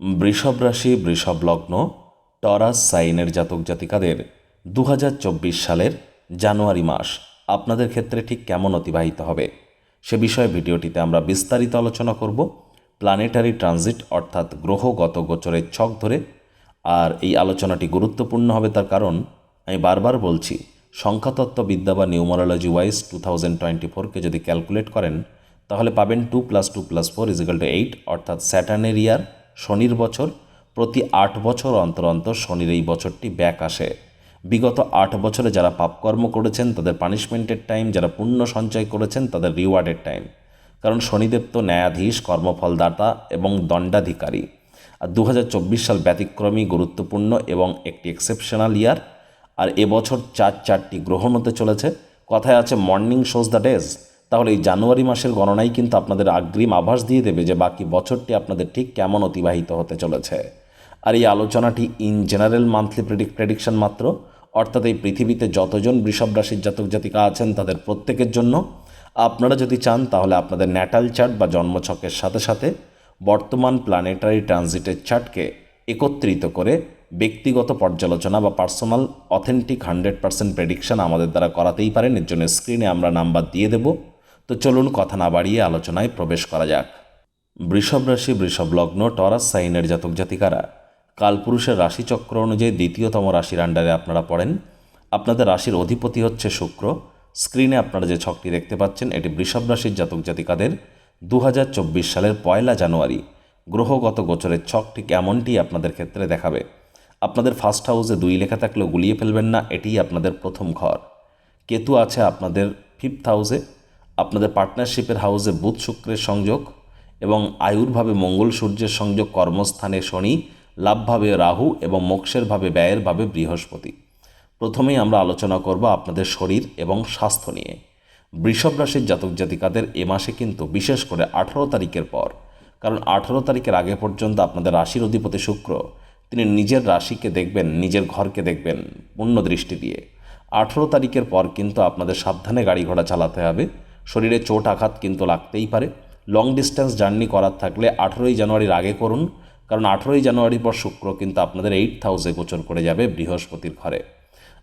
বৃষভ রাশি, বৃষভ লগ্ন, টরাস সাইনের জাতক জাতিকাদের দু হাজার চব্বিশ সালের জানুয়ারি মাস আপনাদের ক্ষেত্রে ঠিক কেমন অতিবাহিত হবে? সে বিষয়ে ভিডিওটিতে আমরা বিস্তারিত আলোচনা করব। প্ল্যানেটারি ট্রানজিট অর্থাৎ গ্রহগত গোচরের ছক ধরে। আর এই আলোচনাটি গুরুত্বপূর্ণ হবে তার কারণ আমি বারবার বলছি সংখ্যাতত্ত্ববিদ্যা বা numerology wise two thousand twenty ফোরকে যদি ক্যালকুলেট করেন, তাহলে পাবেন two plus two plus four is equal two eight অর্থাৎ স্যাটার্নের ইয়ার শনির বছর, প্রতি আট বছর অন্তর অন্তর শনির এই বছরটি ব্যাক আসে। বিগত আট বছরে যারা পাপকর্ম করেছেন, তাদের পানিশমেন্টের টাইম যারা পুণ্য সঞ্চয় করেছেন, তাদের রিওয়ার্ডের টাইম কারণ শনিদেব তো ন্যায়াধীশ, কর্মফলদাতা এবং দণ্ডাধিকারী। আর দু হাজার চব্বিশ সাল ব্যতিক্রমী, গুরুত্বপূর্ণ এবং একটি এক্সেপশনাল ইয়ার আর এবছর চার চারটি গ্রহণ হতে চলেছে। কথায় আছে মর্নিং শোজ দ্য ডেজ তাহলে এই জানুয়ারি মাসের গণনাই কিন্তু আপনাদের আগ্রিম আভাস দিয়ে দেবে যে বাকি বছরটি আপনাদের ঠিক কেমন অতিবাহিত হতে চলেছে। আর এই আলোচনাটি in general monthly predic prediction মাত্র, অর্থাৎ এই পৃথিবীতে যতজন বৃষভ রাশির জাতক জাতিকা আছেন তাদের প্রত্যেকের জন্য। আপনারা যদি চান তাহলে আপনাদের ন্যাটাল চার্ট বা জন্মছকের সাথে সাথে বর্তমান প্ল্যানেটারি ট্রানজিটের চার্টকে একত্রিত করে ব্যক্তিগত পর্যালোচনা বা personal authentic hundred percent prediction আমাদের দ্বারা করাতেই পারেন। এর জন্য স্ক্রিনে আমরা নাম্বার দিয়ে দেব। তো চলুন কথা না বাড়িয়ে আলোচনায় প্রবেশ করা যাক। বৃষভ রাশি, বৃষভ লগ্ন, টরাস, সাইনের জাতক জাতিকারা। কালপুরুষের রাশিচক্র অনুযায়ী দ্বিতীয়তম রাশির আন্ডারে আপনারা পড়েন। আপনাদের রাশির অধিপতি হচ্ছে শুক্র। স্ক্রিনে আপনারা যে ছকটি দেখতে পাচ্ছেন, এটি বৃষভ রাশির জাতক জাতিকাদের দু হাজার চব্বিশ সালের পয়লা জানুয়ারি। গ্রহগত গোচরের ছক ঠিক এমনটি আপনাদের ক্ষেত্রে দেখাবে? আপনাদের ফার্স্ট হাউসে দুই লেখা থাকলেও গুলিয়ে ফেলবেন না, এটিই আপনাদের প্রথম ঘর। কেতু আছে আপনাদের ফিফথ হাউসে। আপনাদের পার্টনারশিপের হাউসে বুধ শুক্রের সংযোগ এবং আয়ুর্ভাবে মঙ্গল সূর্যের সংযোগ কর্মস্থানে শনি, লাভভাবে রাহু এবং মোক্ষের ভাবে ব্যয়ের ভাবে বৃহস্পতি। প্রথমেই আমরা আলোচনা করব আপনাদের শরীর এবং স্বাস্থ্য নিয়ে। বৃষভ রাশির জাতক জাতিকাদের এ মাসে কিন্তু বিশেষ করে আঠারো তারিখের পর, কারণ আঠারো তারিখের আগে পর্যন্ত আপনাদের রাশির অধিপতি শুক্র, তিনি নিজের রাশিকে দেখবেন, নিজের ঘরকে দেখবেন, পূর্ণ দৃষ্টি দিয়ে। আঠেরো তারিখের পর কিন্তু আপনাদের সাবধানে গাড়ি ঘোড়া চালাতে হবে। শরীরে চোট, আঘাত কিন্তু লাগতেই পারে। লং ডিস্টেন্স জার্নি করার থাকলে আঠেরোই জানুয়ারির আগে করুন, কারণ আঠেরোই জানুয়ারির পর শুক্র কিন্তু আপনাদের এইট হাউসে গোচর করে যাবে বৃহস্পতির ঘরে।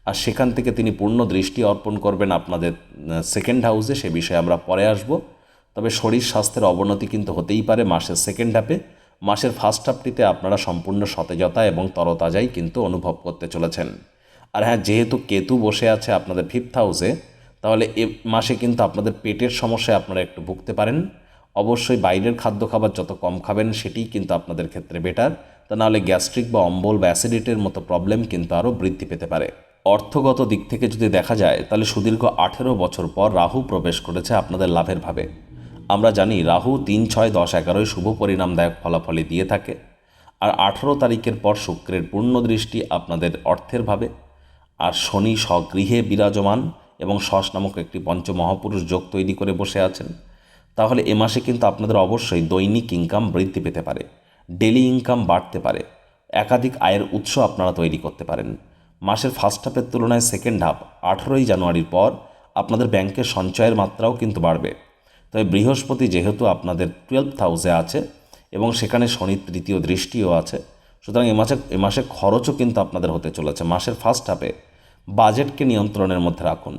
আর সেখান থেকে তিনি পূর্ণ দৃষ্টি অর্পণ করবেন আপনাদের সেকেন্ড হাউসে সে বিষয়ে আমরা পরে আসব। তবে শরীর স্বাস্থ্যের অবনতি কিন্তু হতেই পারে মাসের সেকেন্ড হাফে মাসের ফার্স্ট হাফটিতে আপনারা সম্পূর্ণ সতেজতা এবং তরতাজাই কিন্তু অনুভব করতে চলেছেন। আর হ্যাঁ যেহেতু কেতু বসে আছে আপনাদের ফিফথ হাউসে তাহলে এ মাসে কিন্তু আপনাদের পেটের সমস্যায় আপনারা একটু ভুগতে পারেন। অবশ্যই বাইরের খাদ্য খাবার যত কম খাবেন সেটিই কিন্তু আপনাদের ক্ষেত্রে বেটার তা নাহলে গ্যাস্ট্রিক বা অম্বল বা অ্যাসিডিটির মতো প্রবলেম কিন্তু আরও বৃদ্ধি পেতে পারে। অর্থগত দিক থেকে যদি দেখা যায়, তাহলে সুদীর্ঘ আঠেরো বছর পর রাহু প্রবেশ করেছে আপনাদের লাভের ভাবে। আমরা জানি রাহু তিন, ছয়, দশ এগারোয় শুভ পরিণামদায়ক ফলাফলই দিয়ে থাকে। আর আঠেরো তারিখের পর শুক্রের পূর্ণ দৃষ্টি আপনাদের অর্থের ভাবে। আর শনি স্বগৃহে বিরাজমান। এবং শশ নামক একটি পঞ্চমহাপুরুষ যোগ তৈরি করে বসে আছেন। তাহলে এ মাসে কিন্তু আপনাদের অবশ্যই দৈনিক ইনকাম বৃদ্ধি পেতে পারে ডেলি ইনকাম বাড়তে পারে, একাধিক আয়ের উৎস আপনারা তৈরি করতে পারেন। মাসের ফার্স্ট হাফের তুলনায় সেকেন্ড হাফ আঠেরোই জানুয়ারির পর আপনাদের ব্যাংকের সঞ্চয়ের মাত্রাও কিন্তু বাড়বে। তবে বৃহস্পতি যেহেতু আপনাদের টুয়েলভ হাউসে আছে এবং সেখানে শনির তৃতীয় দৃষ্টিও আছে, সুতরাং এ মাসে এ মাসে খরচও কিন্তু আপনাদের হতে চলেছে। মাসের ফার্স্ট হাফে বাজেটকে নিয়ন্ত্রণের মধ্যে রাখুন।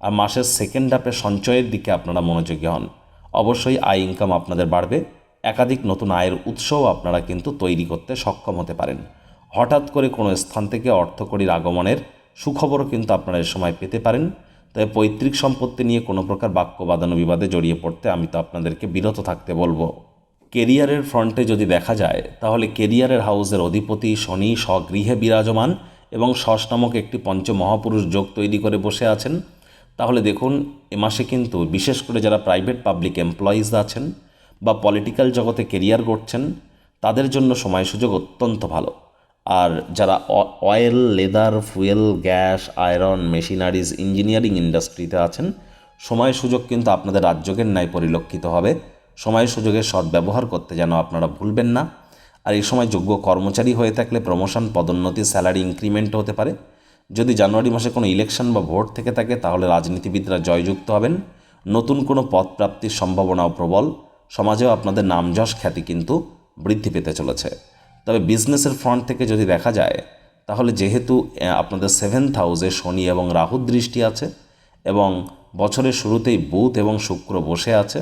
আর মাসের সেকেন্ড হাফে সঞ্চয়ের দিকে আপনারা মনোযোগী হন। অবশ্যই আয় ইনকাম আপনাদের বাড়বে। একাধিক নতুন আয়ের উৎসও আপনারা কিন্তু তৈরি করতে সক্ষম হতে পারেন। হঠাৎ করে কোনো স্থান থেকে অর্থকরীর আগমনের সুখবরও কিন্তু আপনারা এ সময় পেতে পারেন। তবে পৈতৃক সম্পত্তি নিয়ে কোনো প্রকার বাক্য বাদানো বিবাদে জড়িয়ে পড়তে আমি তো আপনাদেরকে বিরত থাকতে বলব। কেরিয়ারের ফ্রন্টে যদি দেখা যায়, তাহলে কেরিয়ারের হাউসের অধিপতি শনি স্বগৃহে বিরাজমান এবং শশ নামক একটি পঞ্চমহাপুরুষ যোগ তৈরি করে বসে আছেন। তাহলে দেখুন, এ মাসে কিন্তু বিশেষ করে যারা প্রাইভেট পাবলিক এমপ্লয়িজ আছেন বা পলিটিক্যাল জগতে কেরিয়ার গড়ছেন, তাদের জন্য সময় সুযোগ অত্যন্ত ভালো। আর যারা oil leather fuel gas iron machineries engineering ইন্ডাস্ট্রিতে আছেন সময় সুযোগ কিন্তু আপনাদের রাজ্যকের ন্যায় পরিলক্ষিত হবে। সময় সুযোগের সদ্ব্যবহার করতে যেন আপনারা ভুলবেন না। আর এই সময় যোগ্য কর্মচারী হয়ে থাকলে প্রমোশন পদোন্নতি স্যালারি ইনক্রিমেন্ট হতে পারে। যদি জানুয়ারি মাসে কোনো ইলেকশন বা ভোট থেকে থাকে, তাহলে রাজনীতিবিদরা জয়যুক্ত হবেন। নতুন কোনো পদ প্রাপ্তির সম্ভাবনাও প্রবল। সমাজেও আপনাদের নামযশ খ্যাতি কিন্তু বৃদ্ধি পেতে চলেছে। তবে বিজনেসের ফ্রন্ট থেকে যদি দেখা যায়, তাহলে যেহেতু আপনাদের সেভেন্থ হাউসে শনি এবং রাহুর দৃষ্টি আছে এবং বছরের শুরুতেই বুধ এবং শুক্র বসে আছে।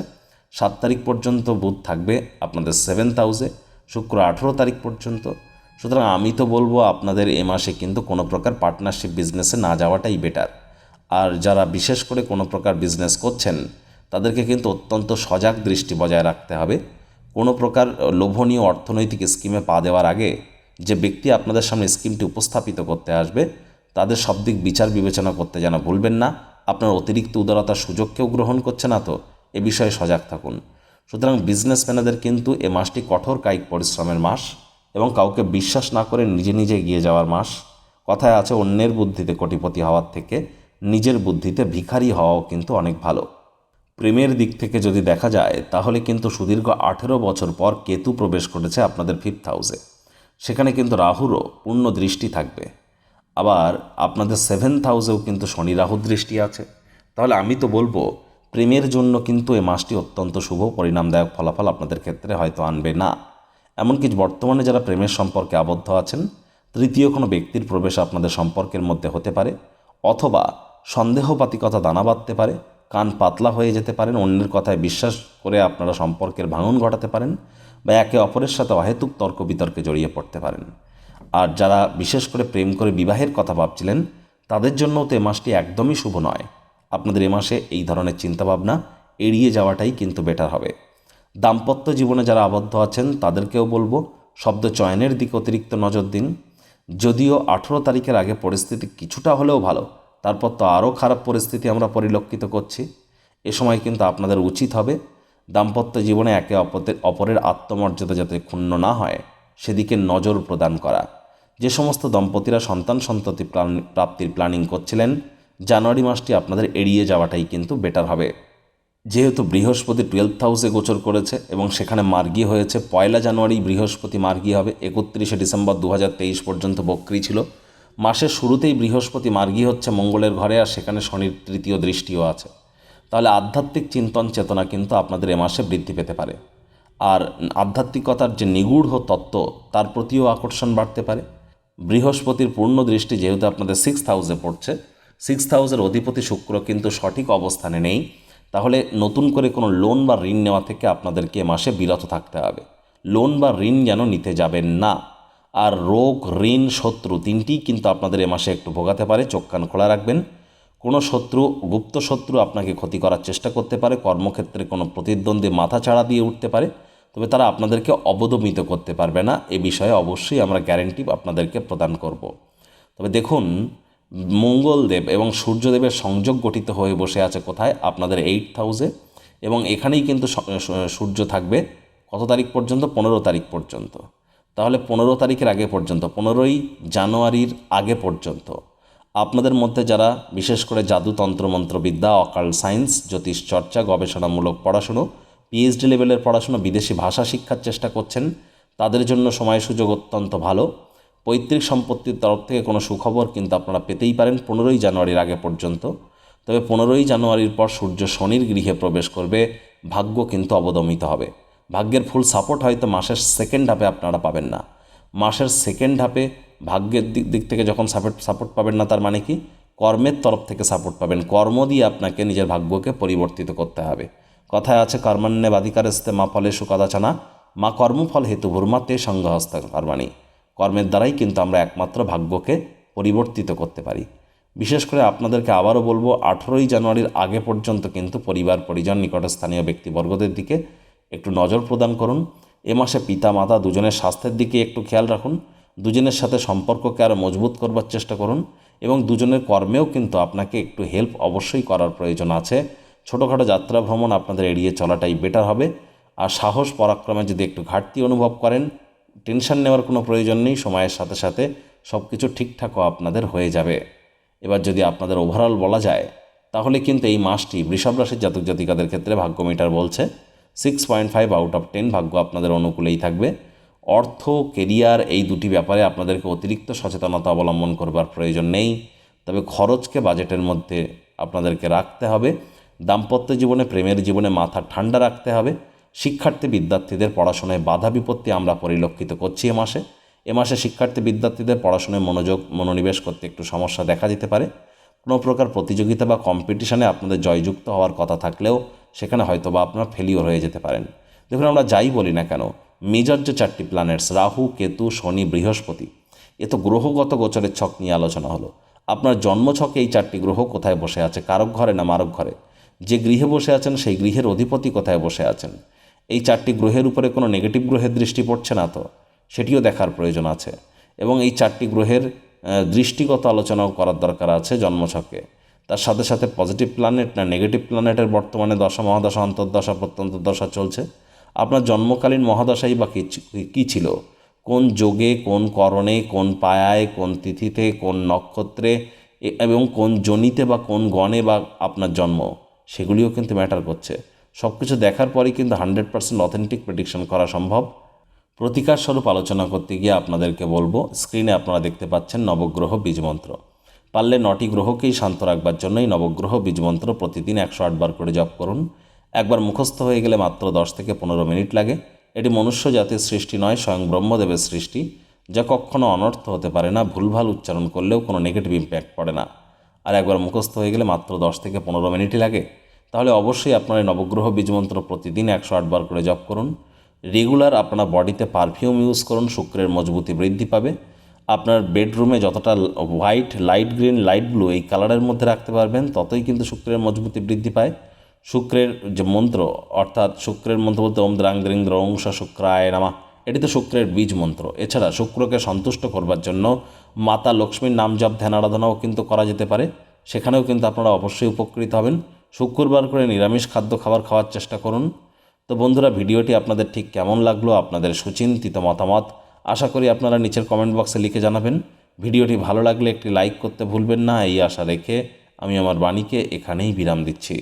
সাত তারিখ পর্যন্ত বুধ থাকবে আপনাদের সেভেন্থ হাউসে শুক্র আঠেরো তারিখ পর্যন্ত। সুতরাং আমি তো বলব আপনাদের এ মাসে কিন্তু কোনো প্রকার পার্টনারশিপ বিজনেসে না যাওয়াটাই বেটার আর যারা বিশেষ করে কোনো প্রকার বিজনেস করছেন, তাদেরকে কিন্তু অত্যন্ত সজাগ দৃষ্টি বজায় রাখতে হবে। কোনো প্রকার লোভনীয় অর্থনৈতিক স্কিমে পা দেওয়ার আগে যে ব্যক্তি আপনাদের সামনে স্কিমটি উপস্থাপিত করতে আসবে, তাদের সব দিক বিচার বিবেচনা করতে যেন ভুলবেন না। আপনার অতিরিক্ত উদারতার সুযোগকেও গ্রহণ করছে না তো, এ বিষয়ে সজাগ থাকুন। সুতরাং বিজনেসম্যানেদের কিন্তু এ মাসটি কঠোর কায়িক পরিশ্রমের মাস এবং কাউকে বিশ্বাস না করে নিজে নিজে এগিয়ে যাওয়ার মাস। কথায় আছে, অন্যের বুদ্ধিতে কোটিপতি হওয়ার থেকে নিজের বুদ্ধিতে ভিখারি হওয়াও কিন্তু অনেক ভালো। প্রেমের দিক থেকে যদি দেখা যায়, তাহলে কিন্তু সুদীর্ঘ আঠেরো বছর পর কেতু প্রবেশ করেছে আপনাদের ফিফথ হাউসে সেখানে কিন্তু রাহুরও পূর্ণ দৃষ্টি থাকবে। আবার আপনাদের সেভেন্থ হাউসেও কিন্তু শনি রাহুর দৃষ্টি আছে। তাহলে আমি তো বলব প্রেমের জন্য কিন্তু এ মাসটি অত্যন্ত শুভ, পরিণামদায়ক ফলাফল আপনাদের ক্ষেত্রে হয়তো আনবে না। এমনকি বর্তমানে যারা প্রেমের সম্পর্কে আবদ্ধ আছেন, তৃতীয় কোনো ব্যক্তির প্রবেশ আপনাদের সম্পর্কের মধ্যে হতে পারে, অথবা সন্দেহপাতিকতা দানা বাঁধতে পারে, কান পাতলা হয়ে যেতে পারেন, অন্যের কথায় বিশ্বাস করে আপনারা সম্পর্কের ভাঙন ঘটাতে পারেন, বা একে অপরের সাথে অহেতুক তর্ক বিতর্কে জড়িয়ে পড়তে পারেন। আর যারা বিশেষ করে প্রেম করে বিবাহের কথা ভাবছিলেন, তাদের জন্যও তো এ মাসটি একদমই শুভ নয়। আপনাদের এ মাসে এই ধরনের চিন্তাভাবনা এড়িয়ে যাওয়াটাই কিন্তু বেটার হবে। দাম্পত্য জীবনে যারা আবদ্ধ আছেন, তাদেরকেও বলব, শব্দ চয়নের দিকে অতিরিক্ত নজর দিন। যদিও আঠেরো তারিখের আগে পরিস্থিতি কিছুটা হলেও ভালো, তারপর তো আরও খারাপ পরিস্থিতি আমরা পরিলক্ষিত করছি। এ সময় কিন্তু আপনাদের উচিত হবে দাম্পত্য জীবনে একে অপরের অপরের আত্মমর্যাদা যাতে ক্ষুণ্ণ না হয়, সেদিকে নজর প্রদান করা। যে সমস্ত দম্পতিরা সন্তান সন্ততি প্রাপ্তির প্ল্যানিং করছিলেন জানুয়ারি মাসটি আপনাদের এড়িয়ে যাওয়াটাই কিন্তু বেটার হবে। যেহেতু বৃহস্পতি টুয়েলভ হাউসে গোচর করেছে এবং সেখানে মার্গী হয়েছে, পয়লা জানুয়ারি বৃহস্পতি মার্গী হবে, একত্রিশে ডিসেম্বর দু হাজার তেইশ পর্যন্ত বক্রি ছিল। মাসের শুরুতেই বৃহস্পতি মার্গী হচ্ছে মঙ্গলের ঘরে আর সেখানে শনির তৃতীয় দৃষ্টিও আছে। তাহলে আধ্যাত্মিক চিন্তন চেতনা কিন্তু আপনাদের এ মাসে বৃদ্ধি পেতে পারে। আর আধ্যাত্মিকতার যে নিগূঢ় তত্ত্ব, তার প্রতিও আকর্ষণ বাড়তে পারে। বৃহস্পতির পূর্ণ দৃষ্টি যেহেতু আপনাদের সিক্স হাউসে পড়ছে সিক্স হাউসের অধিপতি শুক্র কিন্তু সঠিক অবস্থানে নেই। তাহলে নতুন করে কোনো লোন বা ঋণ নেওয়া থেকে আপনাদেরকে মাসে বিরত থাকতে হবে। লোন বা ঋণ যেন নিতে যাবেন না। আর রোগ, ঋণ, শত্রু তিনটিই কিন্তু আপনাদের এ মাসে একটু ভোগাতে পারে, চোখ কান খোলা রাখবেন। কোনো শত্রু, গুপ্ত শত্রু আপনাকে ক্ষতি করার চেষ্টা করতে পারে, কর্মক্ষেত্রে কোনো প্রতিদ্বন্দ্বী মাথা চাড়া দিয়ে উঠতে পারে, তবে তারা আপনাদেরকে অবদমিত করতে পারবে না। এ বিষয়ে অবশ্যই আমরা গ্যারেন্টি আপনাদেরকে প্রদান করব। তবে দেখুন মঙ্গলদেব এবং সূর্যদেবের সংযোগ গঠিত হয়ে বসে আছে কোথায়? আপনাদের এইট হাউসে এবং এখানেই কিন্তু সূর্য থাকবে। কত তারিখ পর্যন্ত? পনেরো তারিখ পর্যন্ত। তাহলে পনেরো তারিখের আগে পর্যন্ত, পনেরোই জানুয়ারির আগে পর্যন্ত। আপনাদের মধ্যে যারা, বিশেষ করে জাদু তন্ত্রমন্ত্রবিদ্যা অকাল সায়েন্স জ্যোতিষ চর্চা, গবেষণামূলক পড়াশুনো পিএইচডি লেভেলের পড়াশুনো, বিদেশি ভাষা শিক্ষার চেষ্টা করছেন, তাদের জন্য সময় সুযোগ অত্যন্ত ভালো। পৈতৃক সম্পত্তির তরফ থেকে কোনো সুখবর কিন্তু আপনারা পেতেই পারেন পনেরোই জানুয়ারির আগে পর্যন্ত। তবে পনেরোই জানুয়ারির পর সূর্য শনির গৃহে প্রবেশ করবে, ভাগ্য কিন্তু অবদমিত হবে। ভাগ্যের ফুল সাপোর্ট হয়তো মাসের সেকেন্ড হাফে আপনারা পাবেন না। মাসের সেকেন্ড হাফে ভাগ্যের দিক দিক থেকে যখন সাপোর্ট সাপোর্ট পাবেন না তার মানে কি? কর্মের তরফ থেকে সাপোর্ট পাবেন। কর্ম দিয়ে আপনাকে নিজের ভাগ্যকে পরিবর্তিত করতে হবে। কথায় আছে কর্মান্যে বাধিকারস্তে মা ফলে সুকাদাচানা মা কর্মফল হেতু ভূর্মাতে সংঘহস্ত কর্মাণী। কর্মের দ্বারাই কিন্তু আমরা একমাত্র ভাগ্যকে পরিবর্তিত করতে পারি। বিশেষ করে আপনাদেরকে আবারও বলব, আঠেরোই জানুয়ারির আগে পর্যন্ত কিন্তু পরিবার, পরিজন, নিকটস্থানীয় ব্যক্তিবর্গদের দিকে একটু নজর প্রদান করুন। এ মাসে পিতা মাতা দুজনের স্বাস্থ্যের দিকে একটু খেয়াল রাখুন। দুজনের সাথে সম্পর্ককে আরও মজবুত করবার চেষ্টা করুন এবং দুজনের কর্মেও কিন্তু আপনাকে একটু হেল্প অবশ্যই করার প্রয়োজন আছে। ছোটোখাটো যাত্রা ভ্রমণ আপনাদের এড়িয়ে চলাটাই বেটার হবে। আর সাহস, পরাক্রমে যদি একটু ঘাটতি অনুভব করেন টেনশন নেওয়ার কোনো প্রয়োজন নেই, সময়ের সাথে সাথে সব কিছু ঠিকঠাকও আপনাদের হয়ে যাবে। এবার যদি আপনাদের ওভারঅল বলা যায়, তাহলে কিন্তু এই মাসটি বৃষভ রাশির জাতক জাতিকাদের ক্ষেত্রে ভাগ্য মিটার বলছে। Six point five out of ten ভাগ্য আপনাদের অনুকূলেই থাকবে। অর্থ কেরিয়ার এই দুটি ব্যাপারে আপনাদেরকে অতিরিক্ত সচেতনতা অবলম্বন করবার প্রয়োজন নেই। তবে খরচকে বাজেটের মধ্যে আপনাদেরকে রাখতে হবে। দাম্পত্য জীবনে, প্রেমের জীবনে মাথা ঠান্ডা রাখতে হবে। শিক্ষার্থী বিদ্যার্থীদের পড়াশোনায় বাধা বিপত্তি আমরা পরিলক্ষিত করছি এ মাসে। এ মাসে শিক্ষার্থী বিদ্যার্থীদের পড়াশোনায় মনোযোগ, মনোনিবেশ করতে একটু সমস্যা দেখা দিতে পারে। কোনো প্রকার প্রতিযোগিতা বা কম্পিটিশনে আপনাদের জয়যুক্ত হওয়ার কথা থাকলেও সেখানে হয়তো বা আপনার ফেলিওর হয়ে যেতে পারেন। দেখুন, আমরা যাই বলি না কেন, মেজর যে চারটি প্ল্যানেটস রাহু, কেতু, শনি, বৃহস্পতি, এ তো গ্রহগত গোচরের ছক নিয়ে আলোচনা হলো। আপনার জন্মছকে এই চারটি গ্রহ কোথায় বসে আছে, কারক ঘরে না মারক ঘরে? যে গৃহে বসে আছেন, সেই গৃহের অধিপতি কোথায় বসে আছেন? এই চারটি গ্রহের উপরে কোনো নেগেটিভ গ্রহের দৃষ্টি পড়ছে না তো? সেটিও দেখার প্রয়োজন আছে। এবং এই চারটি গ্রহের দৃষ্টিগত আলোচনাও করার দরকার আছে জন্মছকে। তার সাথে সাথে পজিটিভ প্ল্যানেট না নেগেটিভ প্ল্যানেটের বর্তমানে দশা, মহাদশা, অন্তর্দশা প্রত্যন্ত দশা চলছে। আপনার জন্মকালীন মহাদশাই বা কী ছিল? কোন যোগে, কোন করণে, কোন পায়ায়, কোন তিথিতে, কোন নক্ষত্রে এবং কোন জনিতে বা কোন গণে বা আপনার জন্ম? সেগুলিও কিন্তু ম্যাটার করছে। সব কিছু দেখার পরেই কিন্তু হান্ড্রেড পার্সেন্ট অথেন্টিক প্রেডিকশন করা সম্ভব। প্রতিকার স্বরূপ আলোচনা করতে গিয়ে আপনাদেরকে বলব, স্ক্রিনে আপনারা দেখতে পাচ্ছেন নবগ্রহ বীজমন্ত্র। পারলে নটি গ্রহকেই শান্ত রাখবার জন্যই নবগ্রহ বীজমন্ত্র প্রতিদিন একশো আটবার করে জপ করুন। একবার মুখস্থ হয়ে গেলে মাত্র দশ থেকে পনেরো মিনিট লাগে। এটি মনুষ্য জাতির সৃষ্টি নয়, স্বয়ং ব্রহ্মদেবের সৃষ্টি, যা কখনো অনর্থ হতে পারে না, ভুলভাল উচ্চারণ করলেও কোনো নেগেটিভ ইম্প্যাক্ট পড়ে না। আর একবার মুখস্থ হয়ে গেলে মাত্র দশ থেকে পনেরো মিনিটই লাগে। তাহলে অবশ্যই আপনার এই নবগ্রহ বীজমন্ত্র প্রতিদিন একশো আটবার করে জপ করুন। রেগুলার আপনার বডিতে পারফিউম ইউজ করুন, শুক্রের মজবুতি বৃদ্ধি পাবে। আপনার বেডরুমে যতটা white light green light blue এই কালারের মধ্যে রাখতে পারবেন, ততই কিন্তু শুক্রের মজবুতি বৃদ্ধি পায়। শুক্রের যে মন্ত্র, অর্থাৎ শুক্রের মন্ত্র বলতে ওম দ্রাং দ্রিং দ্রংশ শুক্রায় নামা, এটি তো শুক্রের বীজ মন্ত্র। এছাড়া শুক্রকে সন্তুষ্ট করবার জন্য মাতা লক্ষ্মীর নাম জপ, ধ্যান আরাধনাও কিন্তু করা যেতে পারে। সেখানেও কিন্তু আপনারা অবশ্যই উপকৃত হবেন। শুক্রবার করে নিরামিষ খাদ্য খাবার খাওয়ার চেষ্টা করুন। তো বন্ধুরা, ভিডিওটি আপনাদের ঠিক কেমন লাগল, আপনাদের সুচিন্তিত মতামত, আশা করি আপনারা নিচের কমেন্ট বক্সে লিখে জানাবেন। ভিডিওটি ভালো লাগলে একটি লাইক করতে ভুলবেন না, এই আশা রেখে আমি আমার বাণীকে এখানেই বিরাম দিচ্ছি।